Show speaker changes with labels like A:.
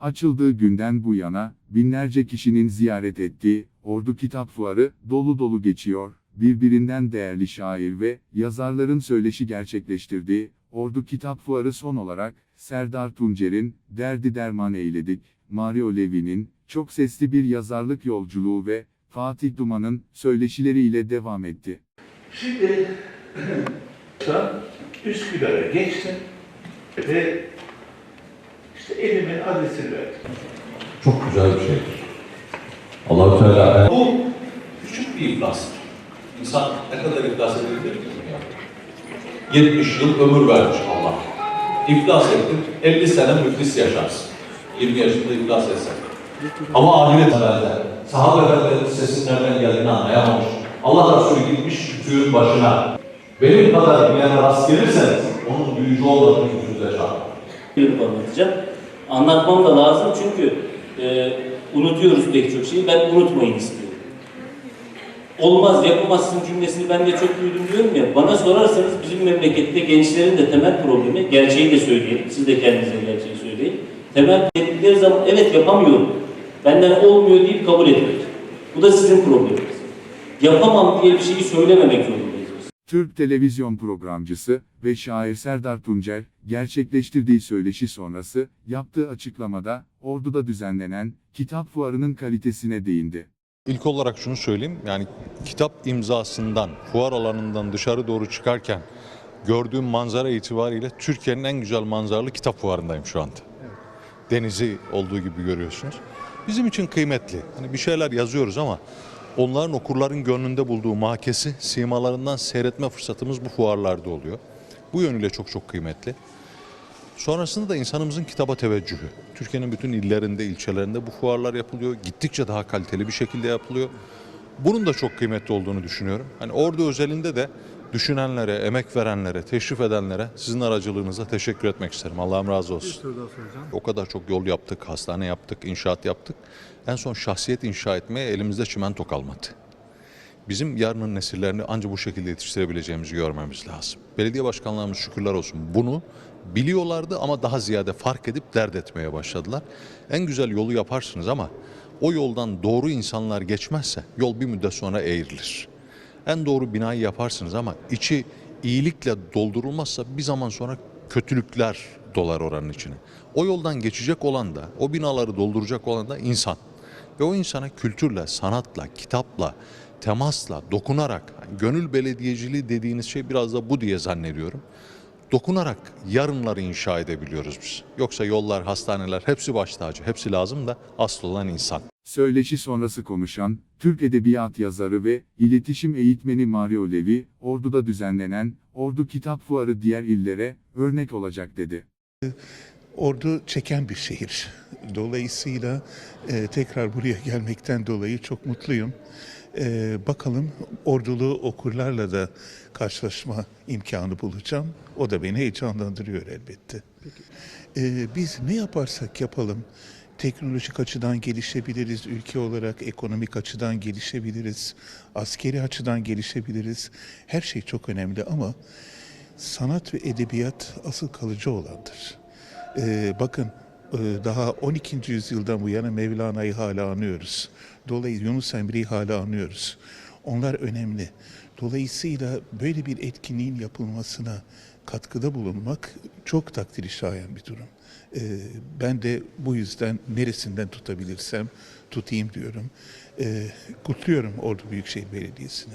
A: Açıldığı günden bu yana, binlerce kişinin ziyaret ettiği, Ordu Kitap Fuarı, dolu dolu geçiyor, birbirinden değerli şair ve yazarların söyleşi gerçekleştirdiği, Ordu Kitap Fuarı son olarak, Serdar Tuncer'in, Derdi Derman Eyledik, Mario Levy'nin, çok sesli bir yazarlık yolculuğu ve, Fatih Duman'ın, söyleşileriyle devam etti.
B: Şimdi Üsküdar'a geçtin ve işte elimin adresini verdim.
C: Çok güzel bir şeydir. Allah-u Teala bu küçük bir iflastır. İnsan ne kadar iflas edebilir ki? ya? 70 yıl ömür vermiş Allah. İflas ettin, 50 sene müflis yaşarsın. 20 yaşında iflas etsen. Ama ahiret herhalde. Sahabe efendilerin sesin nereden geldiğini anlayamamış. Allah Resulü gitmiş suyun başına. Benim kadar bilene rast gelirseniz onun büyücü olmadığını yüzünüze çarpın.
D: Yürüp anlatacağım. Anlatmam da lazım çünkü e, unutuyoruz pek çok şeyi. Ben unutmayın istiyorum. Olmaz, yapamazsın cümlesini ben de çok duydum diyorum ya. Bana sorarsanız bizim memlekette gençlerin de temel problemi, gerçeği de söyleyelim. Siz de kendinize gerçeği söyleyin. Temel dedikleri zaman evet yapamıyorum. Benden olmuyor deyip kabul etmek. Bu da sizin probleminiz. Yapamam diye bir şeyi söylememek zorundayız biz.
A: Türk televizyon programcısı ve şair Serdar Tuncer, gerçekleştirdiği söyleşi sonrası, yaptığı açıklamada, Ordu'da düzenlenen, kitap fuarının kalitesine değindi.
E: İlk olarak şunu söyleyeyim. Yani kitap imzasından, fuar alanından dışarı doğru çıkarken gördüğüm manzara itibariyle Türkiye'nin en güzel manzaralı kitap fuarındayım şu anda. Denizi olduğu gibi görüyorsunuz. Bizim için kıymetli. Hani bir şeyler yazıyoruz ama onların okurların gönlünde bulduğu mahkesi simalarından seyretme fırsatımız bu fuarlarda oluyor. Bu yönüyle çok çok kıymetli. Sonrasında da insanımızın kitaba teveccühü. Türkiye'nin bütün illerinde, ilçelerinde bu fuarlar yapılıyor. Gittikçe daha kaliteli bir şekilde yapılıyor. Bunun da çok kıymetli olduğunu düşünüyorum. Hani orada özelinde de düşünenlere, emek verenlere, teşrif edenlere sizin aracılığınızla teşekkür etmek isterim. Allah'ım razı olsun. O kadar çok yol yaptık, hastane yaptık, inşaat yaptık. En son şahsiyet inşa etmeye elimizde çimento kalmadı. Bizim yarının nesillerini ancak bu şekilde yetiştirebileceğimizi görmemiz lazım. Belediye başkanlarımız şükürler olsun bunu biliyorlardı ama daha ziyade fark edip dert etmeye başladılar. En güzel yolu yaparsınız ama o yoldan doğru insanlar geçmezse yol bir müddet sonra eğrilir. En doğru binayı yaparsınız ama içi iyilikle doldurulmazsa bir zaman sonra kötülükler dolar oranın içine. O yoldan geçecek olan da, o binaları dolduracak olan da insan. Ve o insana kültürle, sanatla, kitapla, temasla, dokunarak, gönül belediyeciliği dediğiniz şey biraz da bu diye zannediyorum. Dokunarak yarınları inşa edebiliyoruz biz. Yoksa yollar, hastaneler hepsi baş tacı, hepsi lazım da asıl olan insan.
A: Söyleşi sonrası konuşan, Türk Edebiyat yazarı ve iletişim eğitmeni Mario Levy, Ordu'da düzenlenen, Ordu Kitap Fuarı diğer illere, örnek olacak dedi.
F: Ordu çeken bir şehir. Dolayısıyla e, tekrar buraya gelmekten dolayı çok mutluyum. E, bakalım ordulu okurlarla da karşılaşma imkanı bulacağım. O da beni heyecanlandırıyor elbette. E, biz ne yaparsak yapalım teknolojik açıdan gelişebiliriz, ülke olarak ekonomik açıdan gelişebiliriz, askeri açıdan gelişebiliriz. Her şey çok önemli ama sanat ve edebiyat asıl kalıcı olandır. Ee, bakın e, daha 12. yüzyıldan bu yana Mevlana'yı hala anıyoruz. Dolayısıyla Yunus Emre'yi hala anıyoruz. Onlar önemli. Dolayısıyla böyle bir etkinliğin yapılmasına katkıda bulunmak çok takdiri şayan bir durum. Ee, ben de bu yüzden neresinden tutabilirsem tutayım diyorum. Ee, kutluyorum Ordu Büyükşehir Belediyesi'ni.